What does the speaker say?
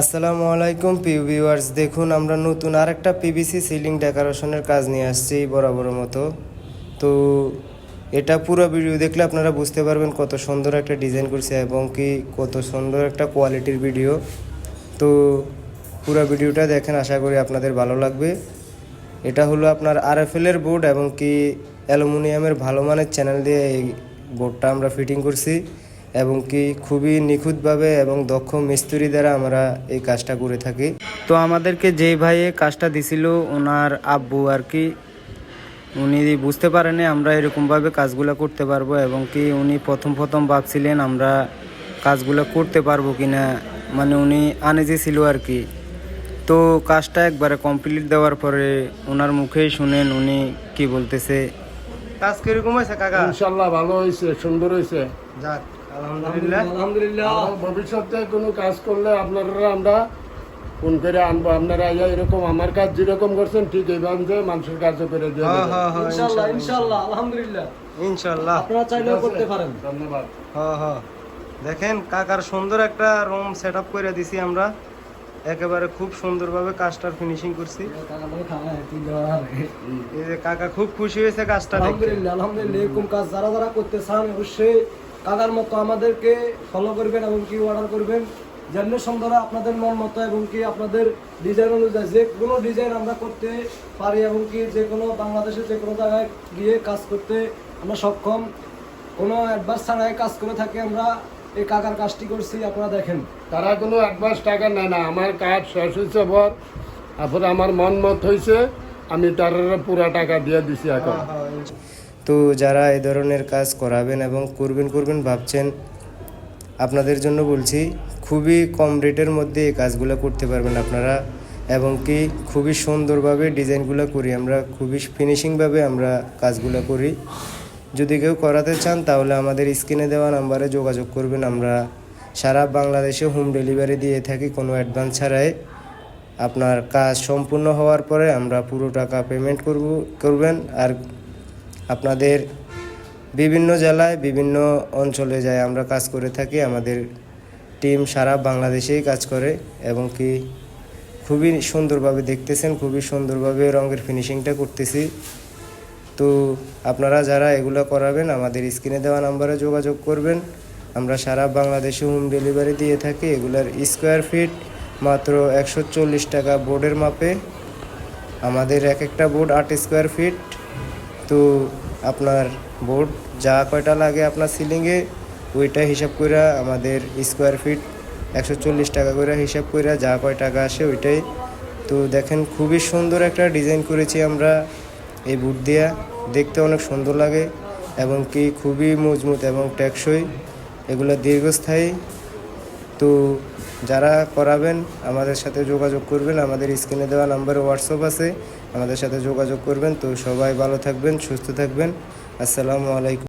আসসালামু আলাইকুম পিউ ভিউয়ার্স দেখুন, আমরা নতুন আরেকটা পিভিসি সিলিং ডেকোরেশনের কাজ নিয়ে আসছি বরাবর মতো। তো এটা পুরো ভিডিও দেখলে আপনারা বুঝতে পারবেন কত সুন্দর একটা ডিজাইন করছে এবং কি কত সুন্দর একটা কোয়ালিটির ভিডিও তো পুরো ভিডিওটা দেখেন, আশা করি আপনাদের ভালো লাগবে। এটা হলো আপনার আরএফএলের বোর্ড এবং কি অ্যালুমিনিয়ামের ভালো মানের চ্যানেল দিয়ে এই বোর্ডটা আমরা ফিটিং করছি। এবং কি খুবই নিখুঁতভাবে এবং দক্ষ মিস্ত্রি দ্বারা আমরা এই কাজটা করে থাকি। তো আমাদেরকে যেই ভাইয়ে কাজটা দিছিল ওনার আব্বু আর কি উনি বুঝতে পারেনি আমরা এরকমভাবে কাজগুলো করতে পারব এবং কি উনি প্রথম প্রথম ভাবছিলেন আমরা কাজগুলো করতে পারব কিনা মানে উনি আনেজি ছিল আর কি। তো কাজটা একবারে কমপ্লিট দেওয়ার পরে ওনার মুখেই শুনেন উনি কি বলতেছে। কাজ কীরকম হয়েছে কাকা? ইনশাল্লাহ ভালো হয়েছে সুন্দর হয়েছে। যাক। আলহামদুলিল্লাহ। আলহামদুলিল্লাহ। ভবিষ্যতে কোনো কাজ করলে আপনারা আমরা ফোন করে আনব। আপনারা ইয়া এরকম আমার কাজ যেরকম করছেন ঠিক এইভাবে মানুষের কাজও করে দিয়ে দেবেন। ইনশাআল্লাহ ইনশাআল্লাহ আলহামদুলিল্লাহ। ইনশাল্লাহ। আপনারা চাইলেও করতে পারেন। ধন্যবাদ। হ্যাঁ হ্যাঁ। দেখেন কাকার সুন্দর একটা রুম সেট আপ করে দিছি আমরা। একেবারে খুব সুন্দরভাবে কাজটার ফিনিশিং করছি। এই যে কাকা খুব খুশি হয়েছে কাজটা আলহামদুলিল্লাহ আলহামদুলিল্লাহ এরকম কাজ যারা যারা করতে চান অবশ্যই কাকার মতো আমাদেরকে ফলো করবেন এবং কি অর্ডার করবেন। যেমনি সুন্দর আপনাদের মন মতো এবং কি আপনাদের ডিজাইন অনুযায়ী যে কোনো ডিজাইন আমরা করতে পারি এবং কি যে কোনো বাংলাদেশে যে কোনো জায়গায় গিয়ে কাজ করতে আমরা সক্ষম। কোনো অ্যাডভান্স ছাড়াই কাজ করে থাকি আমরা। এই কাকার কাজটি করছি আপনারা দেখেন। তারা কোনো অ্যাডভান্স টাকা নেয় না। আমার কাজ শেষ হয়েছে পর তারপরে আমার মন মত হয়েছে আমি তার পুরা টাকা দিয়ে দিছি এখন। তো যারা এই ধরনের কাজ করাবেন এবং করবেন করবেন ভাবছেন, আপনাদের জন্য বলছি, খুবই কম রেটের মধ্যে এই কাজগুলো করতে পারবেন আপনারা এবং কি খুবই সুন্দরভাবে ডিজাইনগুলো করি আমরা, খুবই ফিনিশিংভাবে আমরা কাজগুলো করি। যদি কেউ করাতে চান তাহলে আমাদের স্ক্রিনে দেওয়া নাম্বারে যোগাযোগ করবেন আমরা। সারা বাংলাদেশে হোম ডেলিভারি দিয়ে থাকি, কোনো অ্যাডভান্স ছাড়াই। আপনার কাজ সম্পূর্ণ হওয়ার পরে আমরা পুরো টাকা পেমেন্ট করব, করবেন আর আপনাদের বিভিন্ন জেলায়, বিভিন্ন অঞ্চলে যায় আমরা কাজ করে থাকি। আমাদের টিম সারা বাংলাদেশেই কাজ করে এবং কি খুবই সুন্দরভাবে দেখতেছেন, খুবই সুন্দরভাবে রঙের ফিনিশিংটা করতেছি। তো আপনারা যারা এগুলো করাবেন, আমাদের স্ক্রিনে দেওয়া নাম্বারে যোগাযোগ করবেন। আমরা সারা বাংলাদেশে হোম ডেলিভারি দিয়ে থাকি। এগুলার স্কোয়ার ফিট মাত্র একশো চল্লিশ টাকা বোর্ডের মাপে। আমাদের এক একটা বোর্ড আট স্কোয়ার ফিট তো আপনার বোর্ড যা কয়টা লাগে আপনার সিলিংয়ে ওইটা হিসাব করে আমাদের স্কোয়ার ফিট একশো চল্লিশ টাকা করে হিসাব করে যা কয় টাকা আসে ওইটাই। তো দেখেন খুবই সুন্দর একটা ডিজাইন করেছি আমরা এই বুট দিয়া। দেখতে অনেক সুন্দর লাগে এবং কি খুবই মজবুত এবং টেকসই। এগুলো দীর্ঘস্থায়ী। তো যারা করাবেন, আমাদের সাথে যোগাযোগ করবেন। আমাদের স্ক্রিনে দেওয়া নাম্বারে হোয়াটসঅ্যাপ আছে, আমাদের সাথে যোগাযোগ করবেন। তো সবাই ভালো থাকবেন, সুস্থ থাকবেন। আসসালামু আলাইকুম।